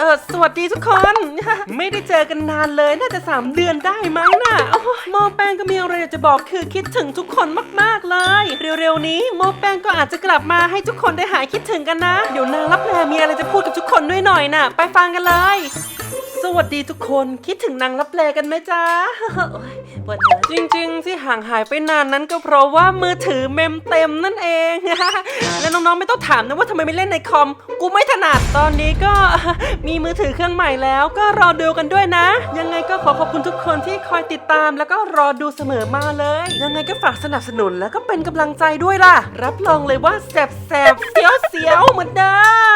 อสวัสดีทุกคน ไม่ได้เจอกันนานเลยน่าจะ 3 เดือนได้มั้งน่ะโอ้ยโมแป้งก็มีอะไรอยากจะบอกคือคิดถึงทุกคนมากๆเลย เร็วๆนี้โมแป้งก็อาจจะกลับมาให้ทุกคนได้หายคิดถึงกันนะ เดี๋ยวนางรับแลมีอะไรจะพูดกับทุกคนด้วยหน่อยน่ะ ไปฟังกันเลยส วัสดีทุกคนคิดถึงนางรับแลกันไหมจ๊ะปวดหัวจริงๆ ที่ห่างหายไปนานนั้นก็เพราะว่ามือถือเมมเต็มนั่นเอง และน้องๆไม่ต้องถามนะว่าทำไมไม่เล่นในคอม กูไม่ถนัดตอนนี้ก็มีมือถือเครื่องใหม่แล้วก็รอดูกันด้วยนะ ยังไงก็ขอขอบคุณทุกคนที่คอยติดตามแล้วก็รอดูเสมอมาเลย ยังไงก็ฝากสนับสนุนแล้วก็เป็นกำลังใจด้วยล่ะ รับรองเลยว่าแสบๆเสียวๆเหมือนเดิม